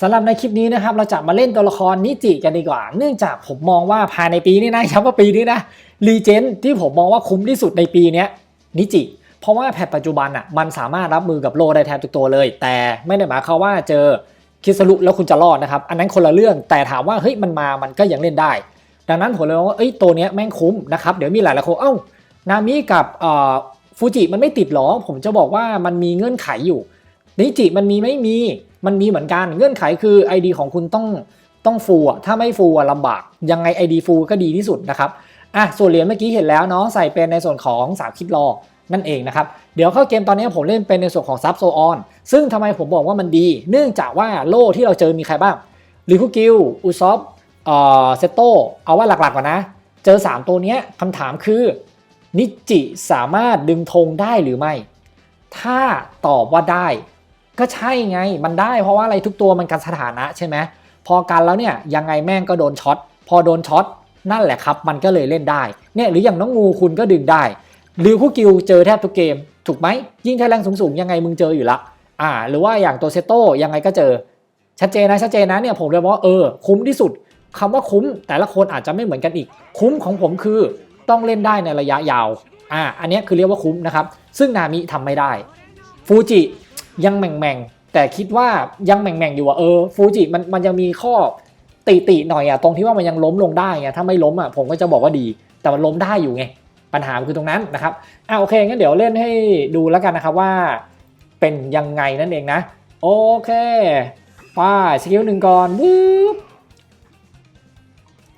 สำหรับในคลิปนี้นะครับเราจะมาเล่นตัวละครนิจิกันดีกว่า เนื่องจากผมมองว่าภายในปีนี้นะย้ำว่าปีนี้นะรีเจนที่ผมมองว่าคุ้มที่สุดในปีนี้นิจิ เพราะว่าแพทปัจจุบันอะมันสามารถรับมือกับโลได้แทบทุกตัวเลย แต่ไม่ได้หมายความว่าเจอคิสรุแล้วคุณจะรอดนะครับอันนั้นคนละเรื่องแต่ถามว่าเฮ้ยมันมามันก็ยังเล่นได้ ดังนั้นผมเลยมองว่าเอ้ยตัวเนี้ยแม่งคุ้มนะครับเดี๋ยวมีหลายหลายคนเอ้านามิกับเอ่อฟูจิมันไม่ติดหรอผมจะบอกว่ามันมีเงื่อนไขอยู่นิจิมันมีไม่มี มันมีเหมือนกันเงื่อนไขคือ ID ของคุณต้องต้องฟูอะถ้าไม่ฟูอะลำบากยังไง ID ฟูก็ดีที่สุดนะครับอะส่วนเหรียญเมื่อกี้เห็นแล้วเนาะใส่เป็นในส่วนของ3คิดรอนั่นเองนะครับ เดี๋ยวเข้าเกมตอนนี้ผมเล่นเป็นในส่วนของซับโซออนซึ่งทำไมผมบอกว่ามันดี เนื่องจากว่าโล่ที่เราเจอมีใครบ้างลิคุกิลอุซอฟเอ่อเซโตเอาว่าหลักๆก่อนนะ เจอ 3 ตัวเนี้ยคำถามคือ นิจิสามารถดึงธงได้หรือไม่ ถ้าตอบว่าได้ ก็ใช่ไงมันได้เพราะว่าอะไรทุกตัวมันกันสถานะใช่ไหมพอกันแล้วเนี่ยยังไงแม่งก็โดนช็อตพอโดนช็อตนั่นแหละครับ มันก็เลยเล่นได้เนี่ยหรืออย่างน้องงูคุณก็ดึงได้หริวคู่กิวเจอแทบทุกเกม ถูกไหมยิ่งใช้แรงสูงๆยังไงมึงเจออยู่ละอ่า หรือว่าอย่างตัวเซโต้ยังไงก็เจอ ชัดเจนนะชัดเจนนะเนี่ยผมเลยบอกว่าเออคุ้มที่สุดคำว่าคุ้มแต่ละคนอาจจะไม่เหมือนกันอีก คุ้มของผมคือต้องเล่นได้ในระยะยาวอ่าอันนี้คือเรียกว่าคุ้มนะครับ ซึ่งนามิทำไม่ได้ฟูจิ ยังแหม่งๆ แต่คิดว่ายังแหม่งๆ อยู่อะเออฟูจิมันมันยังมีข้อติติหน่อยอะตรงที่ว่ามันยังล้มลงได้ไงถ้าไม่ล้มอะผมก็จะบอกว่าดี แต่มันล้มได้อยู่ไงปัญหาคือตรงนั้นนะครับอ่าโอเคงั้นเดี๋ยวเล่นให้ดูแล้วกันนะครับว่าเป็นยังไงนั่นเองนะ โอเคป้าสกิลหนึ่งก่อนวืบ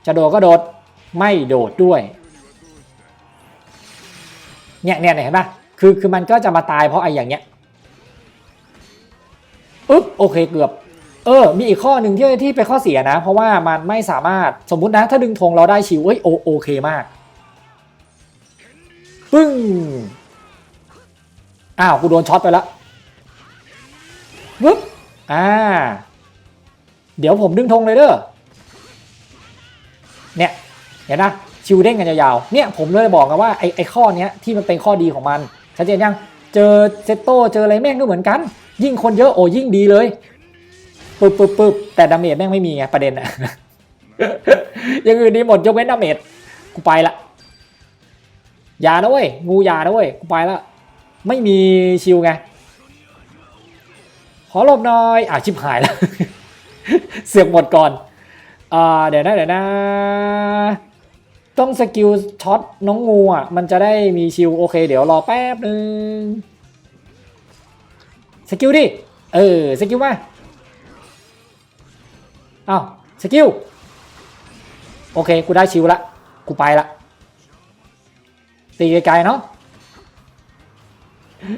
จะโดดก็โดดไม่โดดด้วยเนี่ยเนี่ยเห็นปะคือคือมันก็จะมาตายเพราะไอ้อย่างเงี้ย อึ๊บโอเคเกือบ เออ มีอีกข้อหนึ่งที่ที่เป็นข้อเสียนะ เพราะว่ามันไม่สามารถสมมุตินะถ้าดึงธงเราได้ชิวเอ้ยโอโอเคมาก ปึ้ง อ้าวกูโดนช็อตไปแล้ววึบอ่า เดี๋ยวผมดึงธงเลยเด้อเนี่ยเห็นนะชิวเด้งกันยาวๆเนี่ยผมเลยบอกกันว่าไอ้ไอ้ข้อเนี้ยที่มันเป็นข้อดีของมันชัดเจนยัง เจอเซตโตเจออะไรแม่งก็เหมือนกัน ยิ่งคนเยอะโอ้ยิ่งดีเลยปึ๊บปึ๊บปึ๊บแต่ดาเมจแม่งไม่มีไงประเด็นอะอย่างอื่นดีหมดยกเว้นดาเมจกูไปละยานะเว้ยงูยานะเว้ยกูไปละไม่มีชิวไงขอหลบหน่อยอะชิบหายแล้ว เสือกหมดก่อนอ่าเดี๋ยวนะเดี๋ยวนะ ต้องสกิลช็อตน้องงูอะ มันจะได้มีชิวโอเค เดี๋ยวรอแป๊บนึงสกิลดิ เออสกิลมาอ้าวสกิลโอเค กูได้ชิวละ กูไปละ ตีไกลๆเนาะ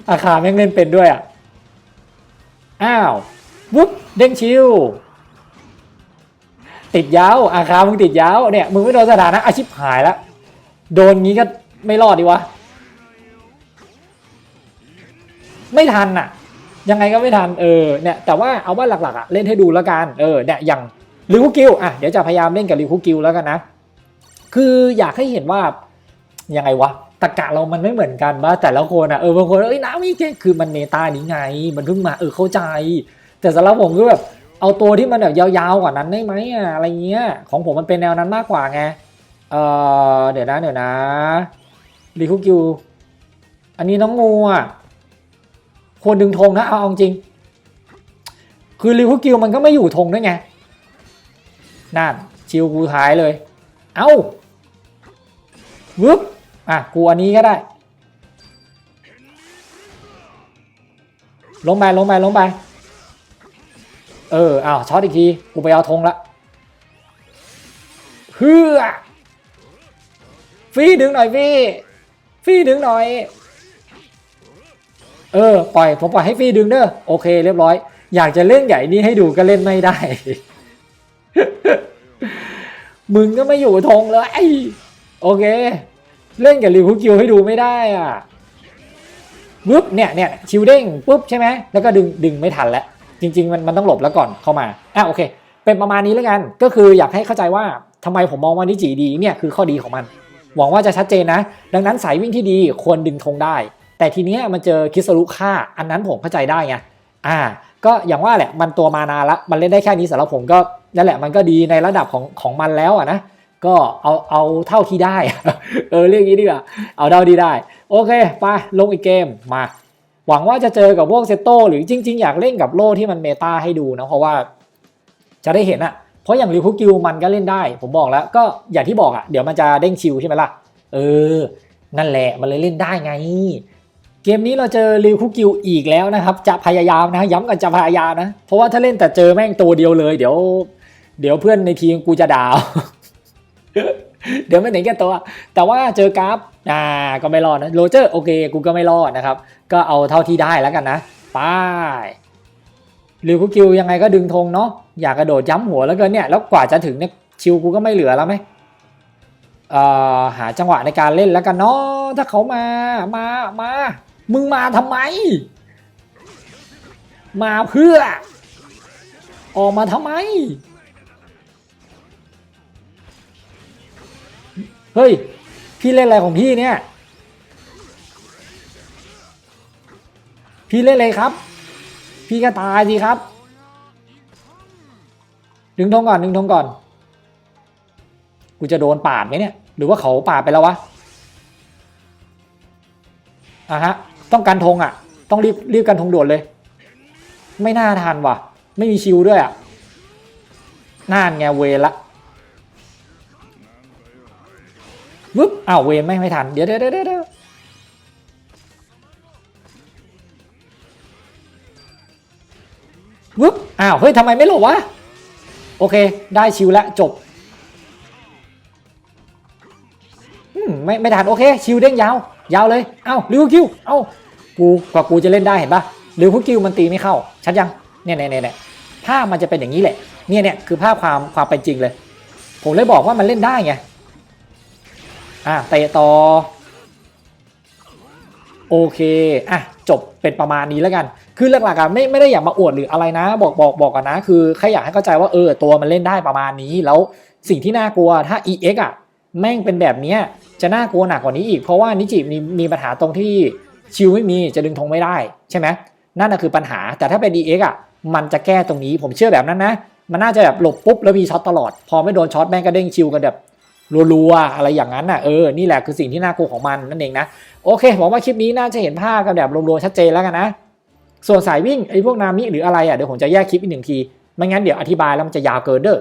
อาคาแม่งเล่นเป็นด้วยอะ อ้าว วุ๊บเด้งชิว ติดยาวอาคามึงติดยาวเนี่ยมึงไม่โดนสถานะอาชิบหายแล้วโดนงี้ก็ไม่รอดดีวะไม่ทันอะ ยังไงก็ไม่ทันเออเนี่ยแต่ว่าเอาว่าหลักๆอะเล่นให้ดูแล้วกันเออเนี่ยอย่างลิวกิลอะเดี๋ยวจะพยายามเล่นกับลิวกิลแล้วกันนะคืออยากให้เห็นว่ายังไงวะตะกะเรามันไม่เหมือนกันว่าแต่ละคนอะเออบางคนเอ้ยน้ำนี่คือมันเมตานี้ไง มันเพิ่งมาเออเข้าใจ แต่สำหรับผมคือแบบ เอาตัวที่มันแบบยาวๆกว่านั้นได้ไหมอะอะไรเงี้ยของผมมันเป็นแนวนั้นมากกว่าไงเออเดี๋ยวนะเดี๋ยวนะลิวกิลอันนี้น้องงูอะควรดึงธงนะเอาอาจริง คือลิวกิลมันก็ไม่อยู่ธงด้วยไงนั่นชิวกูท้ายเลย เอ้าวึบอะกูอันนี้ก็ได้ ลงไปลงไปลงไป เอออ้าวช็อตอีกทีกูไปเอาธงละเฮือฟีดึงหน่อยพี่ฟีดึงหน่อย เออปล่อยผมปล่อยให้ฟีดึงเด้อโอเค เรียบร้อย อยากจะเล่นใหญ่นี้ให้ดูก็เล่นไม่ได้ มึงก็ไม่อยู่ธงเลยไอโอเค เล่นกับริวคุกิวให้ดูไม่ได้อะปุ๊บเนี่ยเนี่ยชิวเด้งปุ๊บใช่ไหมแล้วก็ดึงดึงไม่ทันแล้ว จริง ๆ มันมันต้องหลบแล้วก่อนเข้ามาอะโอเค เป็นประมาณนี้แล้วกัน ก็คืออยากให้เข้าใจว่าทำไมผมมองว่านิจิดีเนี่ยคือข้อดีของมัน หวังว่าจะชัดเจนนะ ดังนั้นสายวิ่งที่ดีควรดึงธงได้ แต่ทีเนี้ยมันเจอคิสรุฆ่าอันนั้นผมเข้าใจได้ไงอ่า ก็อย่างว่าแหละมันตัวมานานละมันเล่นได้แค่นี้สำหรับผมก็นั่นแหละมันก็ดีในระดับของของมันแล้วอะนะก็เอาเอาเท่าที่ได้ เออเรียกงี้ดีกว่าเอาเท่าที่ได้ โอเคไปลงอีกเกมมา หวังว่าจะเจอกับพวกเซโตหรือจริง ๆ อยากเล่นกับโล่ที่มันเมตาให้ดูนะ เพราะว่าจะได้เห็นอะเพราะอย่างริวคุกิวมันก็เล่นได้ ผมบอกแล้วก็อย่างที่บอกอะเดี๋ยวมันจะเด้งชิวใช่ไหมล่ะ เออ นั่นแหละมันเลยเล่นได้ไง เกมนี้เราเจอริวคุกิวอีกแล้วนะครับ จะพยายามนะ ย้ำกันจะพยายามนะ เพราะว่าถ้าเล่นแต่เจอแม่งตัวเดียวเลย เดี๋ยว เดี๋ยวเพื่อนในทีมกูจะด่า เดี๋ยวไม่เห็นแก่ตัว แต่ว่าเจอกราฟอ่าก็ไม่รอดนะโรเจอร์โอเคกูก็ไม่รอดนะครับ ก็เอาเท่าที่ได้แล้วกันนะไปริวคุกิวยังไงก็ดึงธงเนาะอยากกระโดดย้ำหัวแล้วเกินเนี่ยแล้วกว่าจะถึงเนี่ยชิวกูก็ไม่เหลือแล้วไหมเอ่อหาจังหวะในการเล่นแล้วกันเนาะถ้าเขามามามามึงมาทำไม มาเพื่อ ออกมาทำไม เฮ้ย พี่เล่นอะไรของพี่เนี่ย พี่เล่นอะไรครับ พี่ก็ตายสิครับ ดึงธงก่อนดึงธงก่อน กูจะโดนปาดไหมเนี่ย หรือว่าเขาปาดไปแล้ววะอะฮะ ต้องการธงอะ ต้องรีบรีบกันธงด่วนเลย ไม่น่าทันว่ะ ไม่มีชิวด้วยอะน่านไงเวละ วึบอ้าวเวรไม่ไม่ทันเดี๋ยวเดี๋ยวเดี๋ยวเดี๋ยววึบอ้าวเฮ้ยทำไมไม่หลบวะ โอเค ได้ชิวแล้วจบไม่ไม่ทันโอเค ชิวเด้งยาว ยาวเลย เอ้าลิวคิว เอ้ากูกว่ากูจะเล่นได้เห็นปะลิวคิวมันตีไม่เข้า ชัดยังเนี่ยเนี่ยเนี่ยภาพมันจะเป็นอย่างนี้แหละ เนี่ยเนี่ยคือภาพความความเป็นจริงเลย ผมเลยบอกว่ามันเล่นได้ไง อะเตะต่อ โอเคอะจบเป็นประมาณนี้แล้วกัน คือหลักๆอะไม่ไม่ได้อยากมาอวดหรืออะไรนะ บอกบอกบอกกันนะ คือแค่อยากให้เข้าใจว่าเออตัวมันเล่นได้ประมาณนี้ แล้วสิ่งที่น่ากลัวถ้า EX อะแม่งเป็นแบบนี้จะน่ากลัวหนักกว่านี้อีก เพราะว่านิจิมีมีปัญหาตรงที่ชิวไม่มีจะดึงธงไม่ได้ใช่ไหมนั่นนะคือปัญหา แต่ถ้าเป็น EX อะมันจะแก้ตรงนี้ผมเชื่อแบบนั้นนะ มันน่าจะแบบหลบปุ๊บแล้วมีช็อตตลอด พอไม่โดนช็อตแม่งก็เด้งชิวกันแบบ รัวๆอะไรอย่างนั้นน่ะเออนี่แหละคือสิ่งที่น่ากลัวของมันนั่นเองนะโอเคผมว่าคลิปนี้น่าจะเห็นภาพกันแบบรวมๆชัดเจนแล้วกันนะ ส่วนสายวิ่งไอ้พวกนามิหรืออะไรอะเดี๋ยวผมจะแยกคลิปอีกหนึ่งทีไม่งั้นเดี๋ยวอธิบายแล้วมันจะยาวเกินเด้อ